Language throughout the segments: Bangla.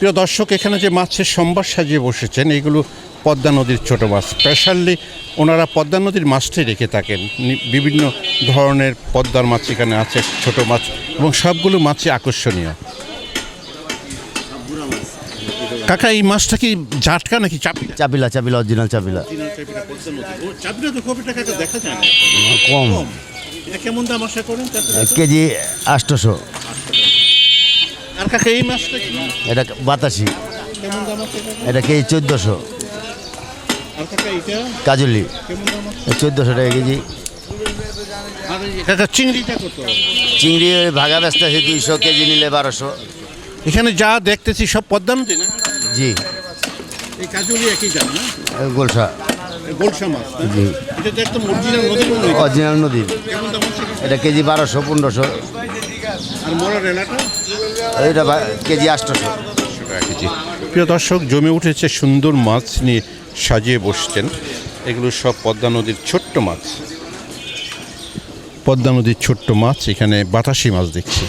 প্রিয় দর্শক এখানে যে মাছের সম্ভার সাজিয়ে বসেছেন এগুলো পদ্মা নদীর ছোট মাছ। স্পেশালি ওনারা পদ্মা নদীর মাছটাই রেখে থাকেন। বিভিন্ন ধরনের পদ্মার মাছ এখানে আছে ছোট মাছ এবং সবগুলো মাছই আকর্ষণীয়। কাকা এই মাছটা কি জাটকা নাকি চাপিলা? চাপিলা চাপিলা অরিজিনাল চাপিলা। চাপিলা তো খুব একটা কাকা দেখা যায় না। কম। কেমন দাম আশা করেন? এক কেজি আটশোশো আর কাকা এই মাছটা কি? এটা বাতাসি। কেমন দাম আছে কাকা? এটা কেজি চোদ্দোশো। আর কাকা এটা কাজলি। কেমন দাম আছে চোদ্দোশো টাকা কেজি। আর এই কাকা চিংড়িটা কত? চিংড়ি ওই ভাগা ব্যস্ত আছে দুইশো কেজি নিলে বারোশো। এখানে যা দেখতেছি সব পদ্মা নদী না? জি। এই কাজুলি একই দাম না? এই গোলসা। এই গোলসা মাছ না? জি। এটা তো একদম অরিজিনাল নদীর মনে হয়। অরিজিনাল নদীর। কেমন দাম আছে এটা কেজি বারোশো পনেরোশো। আর এটা কেজি আটশোশো প্রিয় দর্শক, জমে উঠেছে সুন্দর মাছ নিয়ে সাজিয়ে বসছেন। এগুলো সব পদ্মা নদীর ছোট্ট মাছ। পদ্মা নদীর ছোট্ট মাছ, এখানে বাতাসি মাছ দেখছি।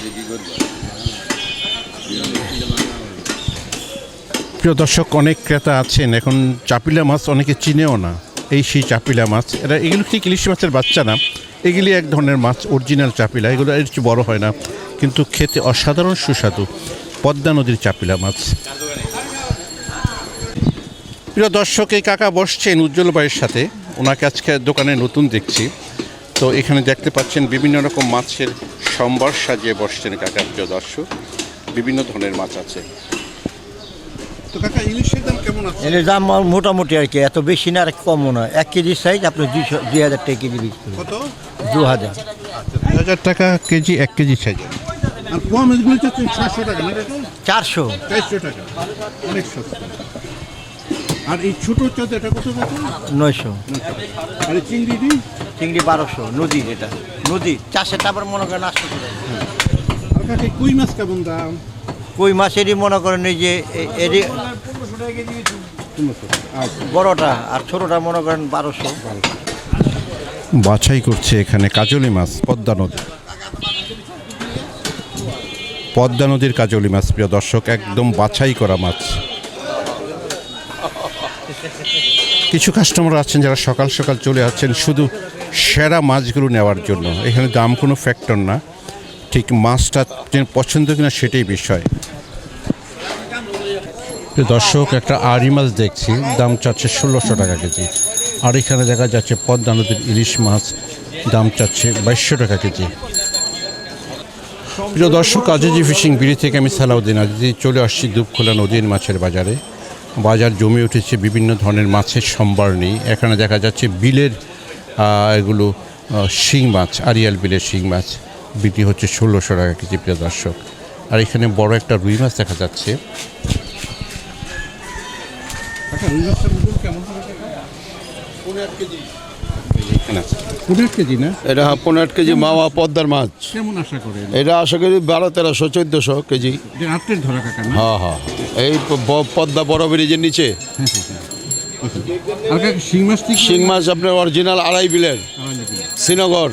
প্রিয় দর্শক, অনেক ক্রেতা আছেন। এখন চাপিলা মাছ অনেকে চিনেও না। এই সেই চাপিলা মাছ এটা এগুলো ঠিক ইলিশ মাছের বাচ্চা না। এগুলি এক ধরনের মাছ অরিজিনাল চাপিলা। এগুলো এর চেয়ে বড় হয় না। কিন্তু খেতে অসাধারণ সুস্বাদু পদ্মা নদীর চাপিলা মাছ। প্রিয় দর্শক এই কাকা বসছেন উজ্জ্বল ভাইয়ের সাথে। ওনাকে আজকে দোকানে নতুন দেখছি। তো এখানে দেখতে পাচ্ছেন বিভিন্ন রকম মাছের সম্ভার সাজিয়ে বসছেন কাকা প্রিয় দর্শক। বিভিন্ন ধরনের মাছ আছে। তো কাকা ইলিশের দাম কেমন আছে? এর দাম মোটামুটি আর কি এত বেশি না আর কমও না। এক কেজির সাইজ আপনি দুই হাজার টাকা কেজি বিক্রি কত? দু হাজার। দুই হাজার টাকা কেজি এক কেজি সাইজ আর পোয়া মাছগুলো চাচ্ছেন ছশো টাকা না চারশো? চারশো টাকা অনেক সস্তা। আর এই ছোটো চাঁদ এটা কত টাকা নয়শো। আর এই চিংড়ি দিই চিংড়ি বারোশো নদীর এটা নদীর চাষের আবার মনে করেন আটশো টাকা। আর কাকা কই মাছ কেমন দাম কই মাছেরই মনে করেন এই যে এরই আচ্ছা বড়টা আর ছোটটা মনে করেন বারোশো। বাছাই করছে এখানে কাজলি মাছ পদ্মা নদী। পদ্মা নদীর কাজলি মাছ, প্রিয় দর্শক, একদম বাছাই করা মাছ। কিছু কাস্টমার আছেন যারা সকাল সকাল চলে আসছেন, শুধু সেরা মাছগুলো নেওয়ার জন্য। এখানে দাম কোনো ফ্যাক্টর না। ঠিক মাছটা পছন্দ কিনা সেটাই বিষয়। দর্শক, একটা আড়ি মাছ দেখছি, দাম চাচ্ছে ষোলোশো টাকা কেজি। আর এখানে দেখা যাচ্ছে পদ্মা নদীর ইলিশ মাছ, দাম চাচ্ছে বাইশশো টাকা কেজি। প্রিয় দর্শক আজিজি ফিশিং বিড়ি থেকে আমি সালাউদ্দিন আজিজি চলে আসছি দুপখোলা নদীর মাছের বাজারে। বাজার জমে উঠেছে বিভিন্ন ধরনের মাছের সম্ভার নেই এখানে দেখা যাচ্ছে বিলের এগুলো শিং মাছ আরিয়াল বিলের শিং মাছ। বিক্রি হচ্ছে ষোলোশো টাকা কেজি প্রিয় দর্শক। আর এখানে বড় একটা রুই মাছ দেখা যাচ্ছে। পনেরো কেজি না? এটা পনেরো আট কেজি মাওয়া পদ্মার মাছ। কেমন আশা করেন এটা আশা করি বারো তেরোশো চোদ্দোশো কেজি। আটের ধরা কাকা হ্যাঁ হ্যাঁ এই পদ্মা বড় ব্রিজের নিচে। শিং মাছ শিং মাছ আপনার অরিজিনাল আড়াই বিলের। শ্রীনগর।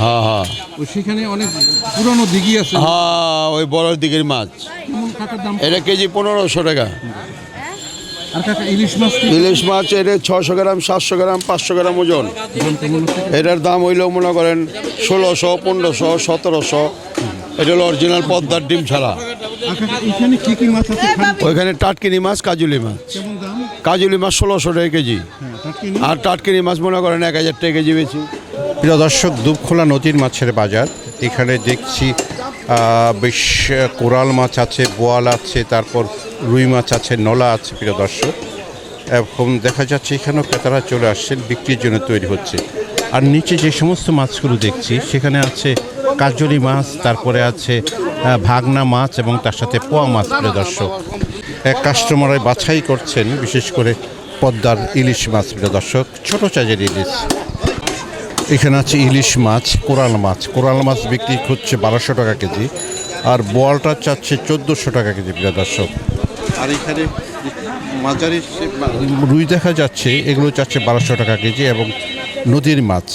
হ্যাঁ হ্যাঁ। সেখানে অনেক পুরনো দিঘি আছে। হ্যাঁ ওই বড় দিকের মাছ। এটা কেজি পনেরোশো টাকা। ইলিশ মাছ ইলিশ মাছ এটা ছশো গ্রাম সাতশো গ্রাম পাঁচশো গ্রাম ওজন। এটার দাম হইলেও মনে করেন ষোলোশো পনেরোশো সতেরোশো। এটা হলো অরিজিনাল পদ্মার ডিম ছাড়া। আর কাকা এখানে কি কি মাছ আছে? খান ওইখানে টাটকিনি মাছ কাজুলি মাছ। কাজুলি মাছ ষোলোশো টাকা কেজি। হ্যাঁ আর টাটকিনি মাছ মনে করেন এক হাজার টাকা কেজি বেশি। প্রিয় দর্শক দুবখোলা নদীর মাছের বাজার। এখানে দেখছি বেশ কোরাল মাছ আছে বোয়াল আছে তারপর রুই মাছ আছে, নলা আছে, প্রিয় দর্শক। এখন দেখা যাচ্ছে এখানেও ক্রেতারা চলে আসছেন, বিক্রির জন্য তৈরি হচ্ছে। আর নিচে যে সমস্ত মাছগুলো দেখছি, সেখানে আছে কাজলি মাছ, তারপরে আছে ভাগনা মাছ এবং তার সাথে পোয়া মাছ, প্রিয় দর্শক। এক কাস্টমারে বাছাই করছেন, বিশেষ করে পদ্মার ইলিশ মাছ, প্রিয় দর্শক। ছোট চাইজের ইলিশ। এখানে আছে ইলিশ মাছ, কোরাল মাছ। কোরাল মাছ বিক্রি হচ্ছে বারোশো টাকা কেজি। আর বোয়ালটা চাচ্ছে চোদ্দোশো টাকা কেজি, প্রিয় দর্শক। আর এখানে মাঝারি রুই দেখা যাচ্ছে, এগুলো চাচ্ছে বারোশো টাকা কেজি এবং নদীর মাছ।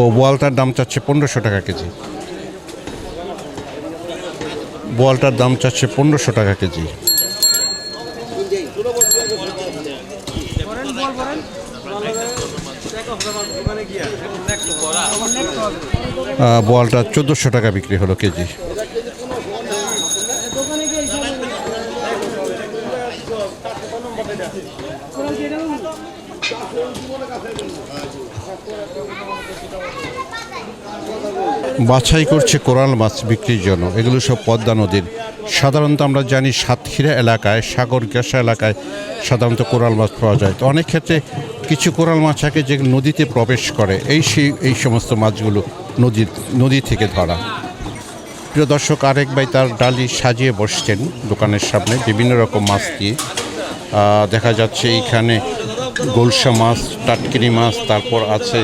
ও, বোয়ালটার দাম চাচ্ছে পনেরোশো টাকা কেজি। বোয়ালটার দাম চাচ্ছে পনেরোশো টাকা কেজি। বোয়ালটা চোদ্দোশো টাকা বিক্রি হলো কেজি। বাছাই করছে কোরাল মাছ বিক্রির জন্য। এগুলো সব পদ্মা নদীর। সাধারণত আমরা জানি সাতক্ষীরা এলাকায়, সাগর গ্যাসা এলাকায় সাধারণত কোরাল মাছ পাওয়া যায়। তো অনেক ক্ষেত্রে কিছু কোরাল মাছ থাকে যে নদীতে প্রবেশ করে। এই সেই, এই সমস্ত মাছগুলো নদীর, নদী থেকে ধরা। প্রিয় দর্শক, আরেক ভাই তার ডালি সাজিয়ে বসছেন দোকানের সামনে। বিভিন্ন রকম মাছ দিয়ে। দেখা যাচ্ছে এইখানে গোলসা মাছ, টাটকিনি মাছ, তারপর আছে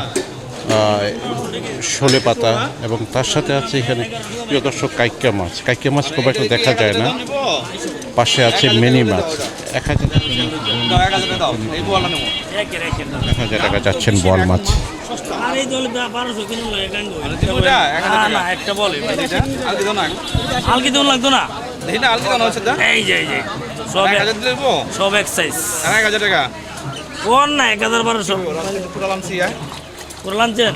শোলে পাতা এবং তার সাথে আছে এখানে প্রিয় দর্শক কাইকা মাছ কাইকা মাছ খুব একটা দেখা যায় না পাশে আছে মেনি মাছ এক হাজার এক হাজার টাকা যাচ্ছেন বল মাছ না আলকি লাগতো না এই যে এই যে সব এক- সব এক সাইজ কোন না এক হাজার বারোশো কোরাল আনছেন?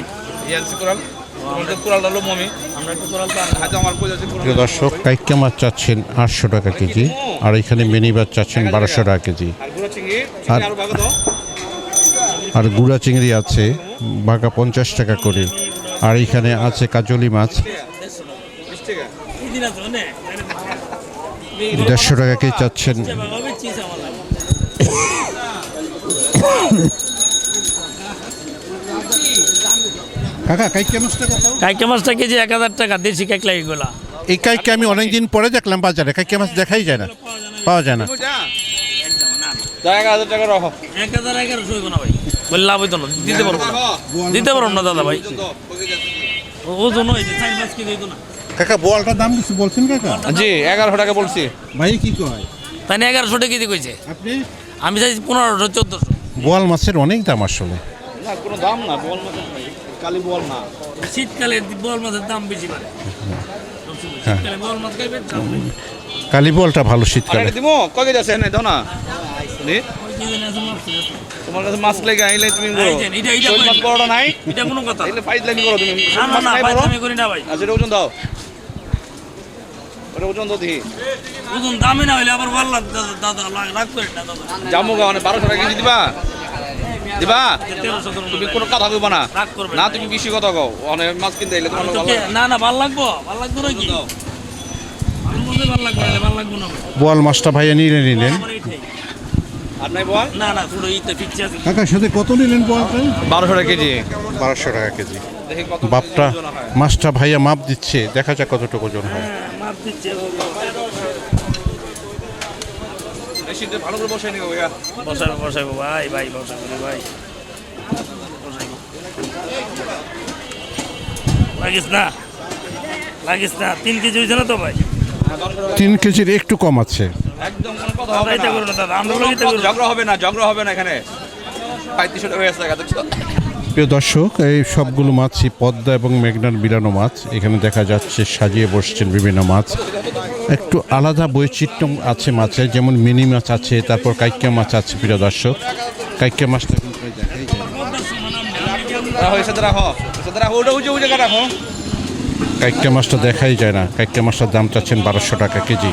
আমরা একটু কোরাল তো আনব। প্রিয় দর্শক কাইকা মাছ চাচ্ছেন আটশো টাকা কেজি আর এখানে মেনি মাছ চাচ্ছেন বারোশো টাকা কেজি। আর আর গুড়া চিংড়ি আছে বাঘা পঞ্চাশ টাকা করে। আর এখানে আছে কাজলি মাছ। মানে দেড়শো টাকা কেজি চাচ্ছেন হবে চিজ আমার লাগে। কাকা কাইকা মাছটা কত? কাইকা মাছটা কেজি এক হাজার টাকা দেশি কাইকলা এগুলা। এই কাইকা আমি অনেকদিন পরে দেখলাম বাজারে কাইকা মাছ দেখাই যায় না পাওয়া যায় না। এক হাজার এগারোশো হইব না ভাই। বললে লাভ হইতো না দিতে পারব না। দিতে পারব না দাদা ভাই। ওজন হয়েছে চার পাঁচ কেজি হইতো না। কাকা বোয়ালটার দাম কিছু বলছেন কাকা? জি এগারোশো টাকা বলছি। ভাই কি কয়? তাই না এগারোশো টাকা কেজি কইছে। আপনি? আমি চাইছি পনেরোশো চোদ্দোশো। বোয়াল মাছের অনেক দাম আসলে। না কোনো দাম না বল মাছ কালি বল না শীতকালে বল মাছের দাম বেশি বাড়ে। শীতকালে বল মাছ খাইবে দাম বেশি। কালী ভালো শীতকালে। দিমো কয় কেজি আছে এনে? দাও না। মাছ। তোমার কাছে মাছ লেগে আইলে তুমি মাছ বড়টা নাই? এটা কোনো কথা। এগুলো ফাইজ লাইন করো তুমি। না না মাছ নাই বড় আমি করি না ভাই। আচ্ছা এটা ওজন দাও। ওটা ওজন দাও দেখি। ওজন দামি না হইলে আবার ভালো লাগে দাদা দাদা লাগ- রাগ না দাদা। জামু গা মানে বারোশো টাকা কেজি দিবা? দিবা? তুমি কোনো কথা কইবা না। না তুমি বেশি কথা কও। অনেক মাছ কিনতে এলে তোমার ভালো না না ভালো লাগবো। ভালো লাগবো না ভালো লাগবো না ভাই। বোয়াল মাছটা ভাইয়া নিলে নিলেন। বল কাকার সাথে কত নিলেন বারোশো টাকা কেজি। বারোশো টাকা কেজি। বাপটা মাছটা ভাইয়া মাপ দিচ্ছে। দেখা যাক কতটুকু ওজন হয়। মেশিনটা ভালো করে বসাই নিব ভাইয়া। বসাবো বসাবো ভাই ভাই বসাবো রে ভাই। বসাইবো লাগিস না লাগিস না তিন কেজি হয়েছে না তো ভাই? তিন কেজির একটু কম আছে। একদম কোনো কথা হবে এটা না। না দাদা আমরা ঝগড়া হবে না ঝগড়া হবে না এখানে। পঁয়ত্রিশশো টাকা হয়ে গেছে দেখছ প্রিয় দর্শক এই সবগুলো মাছই পদ্মা এবং মেঘনার বিরানো মাছ। এখানে দেখা যাচ্ছে সাজিয়ে বসছেন বিভিন্ন মাছ। একটু আলাদা বৈচিত্র্য আছে মাছে যেমন মিনি মাছ আছে তারপর কাইকা মাছ আছে প্রিয় দর্শক। কাইকা মাছটা কাইকা মাছটা দেখাই যায় না। কাইকা মাছটার দাম চাচ্ছেন বারোশো টাকা কেজি।